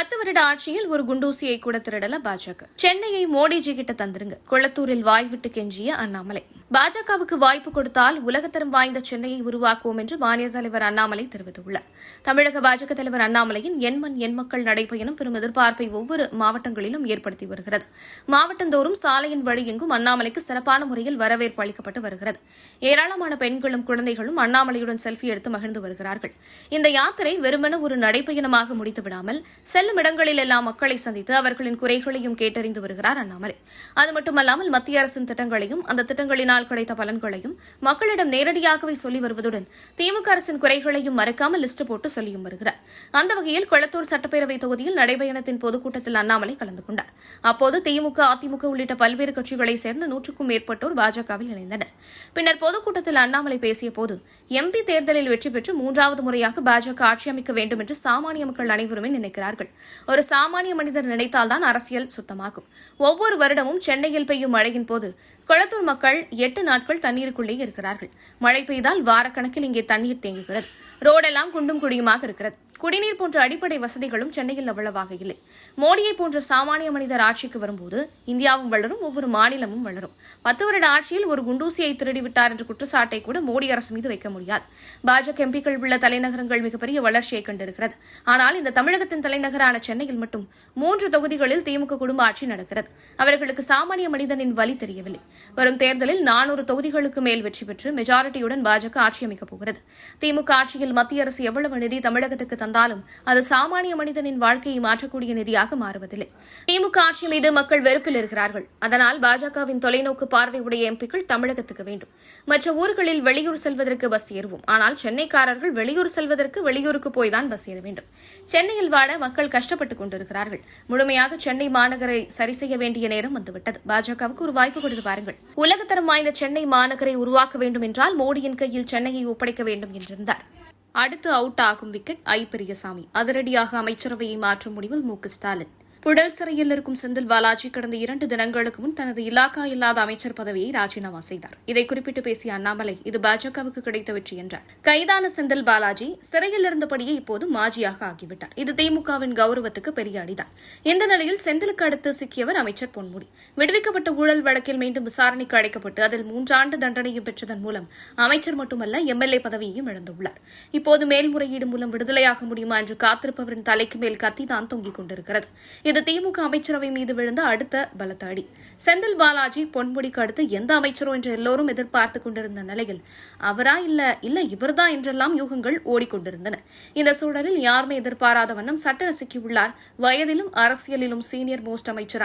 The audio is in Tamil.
பத்து வருட ஆட்சியில் ஒரு குண்டூசியை கூட திருடல பாஜக. சென்னையை மோடிஜி கிட்ட தந்துருங்க. கொளத்தூரில் வாய் விட்டு கெஞ்சிய அண்ணாமலை. பாஜகவுக்கு வாய்ப்பு கொடுத்தால் உலகத்தரம் வாய்ந்த சென்னையை உருவாக்குவோம் என்று மாநில தலைவர் அண்ணாமலை தெரிவித்துள்ளார். தமிழக பாஜக தலைவர் அண்ணாமலையின் எண்மண் எண் மக்கள் நடைபயணம் பெரும் எதிர்பார்ப்பை ஒவ்வொரு மாவட்டங்களிலும் ஏற்படுத்தி வருகிறது. மாவட்டந்தோறும் சாலையின் வழி எங்கும் அண்ணாமலைக்கு சிறப்பான முறையில் வரவேற்பு அளிக்கப்பட்டு வருகிறது. ஏராளமான பெண்களும் குழந்தைகளும் அண்ணாமலையுடன் செல்ஃபி எடுத்து மகிழ்ந்து வருகிறார்கள். இந்த யாத்திரை வெறுமென ஒரு நடைபயணமாக முடித்து விடாமல் செல்லும் இடங்களில் எல்லாம் மக்களை சந்தித்து அவர்களின் குறைகளையும் கேட்டறிந்து வருகிறார் அண்ணாமலை. அது மட்டுமல்லாமல் மத்திய அரசின் திட்டங்களையும் அந்த திட்டங்களினால் கிடைத்த பலன்களையும் மக்களிடம் நேரடியாகவே சொல்லி வருவதுடன் திமுக அரசின் குறைகளையும் மறக்காமல் லிஸ்ட் போட்டு சொல்லியும் வருகிறார். அந்த வகையில் கொளத்தூர் சட்டப்பேரவை தொகுதியில் நடைபயணத்தின் பொதுக்கூட்டத்தில் அண்ணாமலை கலந்து கொண்டார். அப்போது திமுக அதிமுக உள்ளிட்ட பல்வேறு கட்சிகளைச் சேர்ந்த நூற்றுக்கும் மேற்பட்டோர் பாஜகவில் இணைந்தனர். பின்னர் பொதுக்கூட்டத்தில் அண்ணாமலை பேசியபோது எம்பி தேர்தலில் வெற்றி பெற்று மூன்றாவது முறையாக பாஜக ஆட்சி அமைக்க வேண்டும் என்று சாமானிய மக்கள் அனைவருமே நினைக்கிறார்கள். ஒரு சாமானிய மனிதர் நினைத்தால்தான் அரசியல் சுத்தமாகும். ஒவ்வொரு வருடமும் சென்னையில் பெய்யும் மழையின் போது கொளத்தூர் மக்கள் எட்டு நாட்கள் தண்ணீருக்குள்ளே இருக்கிறார்கள். மழை பெய்தால் வாரக்கணக்கில் இங்கே தண்ணீர் தேங்குகிறது. ரோடெல்லாம் குண்டும் குடியுமாக இருக்கிறது. குடிநீர் போன்ற அடிப்படை வசதிகளும் சென்னையில் அவ்வளவாக இல்லை. மோடியை போன்ற சாமானிய மனிதர் ஆட்சிக்கு வரும்போது இந்தியாவும் வளரும் ஒவ்வொரு மாநிலமும் வளரும். பத்து வருட ஆட்சியில் ஒரு குண்டூசியை திருடிவிட்டார் என்ற குற்றச்சாட்டை கூட மோடி அரசு மீது வைக்க முடியாது. பாஜக எம்பிக்கள் உள்ள தலைநகரங்கள் மிகப்பெரிய வளர்ச்சியை கண்டிருக்கிறது. ஆனால் இந்த தமிழகத்தின் தலைநகரான சென்னையில் மட்டும் மூன்று தொகுதிகளில் திமுக குடும்ப ஆட்சி நடக்கிறது. அவர்களுக்கு சாமானிய மனிதனின் வழி தெரியவில்லை. வரும் தேர்தலில் நானூறு தொகுதிகளுக்கு மேல் வெற்றி பெற்று மெஜாரிட்டியுடன் பாஜக ஆட்சி அமைக்கப் போகிறது. திமுக ஆட்சியில் மத்திய அரசு எவ்வளவு நிதி தமிழகத்துக்கு வந்தாலும் அது சாமானிய மனிதனின் வாழ்க்கையை மாற்றக்கூடிய நிதியாக மாறுவதில்லை. திமுக ஆட்சி மீது மக்கள் வெறுப்பில் இருக்கிறார்கள். அதனால் பாஜகவின் தொலைநோக்கு பார்வை உடைய எம்பிக்கள் தமிழகத்துக்கு வேண்டும். மற்ற ஊர்களில் வெளியூர் செல்வதற்கு பஸ் ஏறுவோம். ஆனால் சென்னைக்காரர்கள் வெளியூர் செல்வதற்கு வெளியூருக்கு போய்தான் பஸ் ஏற வேண்டும். சென்னையில் வாழ மக்கள் கஷ்டப்பட்டுக் கொண்டிருக்கிறார்கள். முழுமையாக சென்னை மாநகரை சரி செய்ய வேண்டிய நேரம் வந்துவிட்டது. பாஜகவுக்கு ஒரு வாய்ப்பு கொடுத்து பாருங்கள். உலகத்தரம் வாய்ந்த சென்னை மாநகரை உருவாக்க வேண்டும் என்றால் மோடியின் கையில் சென்னையை ஒப்படைக்க வேண்டும் என்றிருந்தார். அடுத்து அவுட் ஆகும் விக்கெட் ஐ பெரியசாமி அதிரடியாக அமைச்சரவையை மாற்றும் முடிவில் மு ஸ்டாலின். புழல் சிறையில் இருக்கும் செந்தில் பாலாஜி கடந்த இரண்டு தினங்களுக்கு முன் தனது இலாக்கா இல்லாத அமைச்சர் பதவியை ராஜினாமா செய்தார். இதை குறிப்பிட்டு பேசிய அண்ணாமலை இது பாஜகவுக்கு கிடைத்த வெற்றி என்றார். கைதான செந்தில் பாலாஜி சிறையில் இருந்தபடியே இப்போது மாஜியாக ஆகிவிட்டார். இது திமுகவின் கௌரவத்துக்கு பெரிய அடிதான். இந்த நிலையில் செந்திலுக்கு அடுத்து சிக்கியவர் அமைச்சர் பொன்முடி. விடுவிக்கப்பட்ட ஊழல் வழக்கில் மீண்டும் விசாரணைக்கு அழைக்கப்பட்டு அதில் மூன்றாண்டு தண்டனையும் பெற்றதன் மூலம் அமைச்சர் மட்டுமல்ல எம்எல்ஏ பதவியையும் இழந்துள்ளார். இப்போது மேல்முறையீடு மூலம் விடுதலையாக முடியுமா என்று காத்திருப்பவரின் தலைக்கு மேல் கத்தி தான் தொங்கிக் கொண்டிருக்கிறது. இது திமுக அமைச்சரவை மீது விழுந்த அடுத்த பலத்த அடி செந்தில் பாலாஜி பொன்முடிக்கு அடுத்து எந்த அமைச்சரோ என்று எல்லோரும் எதிர்பார்த்துக் கொண்டிருந்த நிலையில் அவரா இல்ல இல்ல இவர்தான் என்றெல்லாம் யூகங்கள் ஓடிக்கொண்டிருந்தன இந்த சூழலில் யாருமே எதிர்பாராத வண்ணம் சட்டன சிக்கியுள்ளார் வயதிலும் அரசியலிலும் சீனியர் மோஸ்ட் அமைச்சர்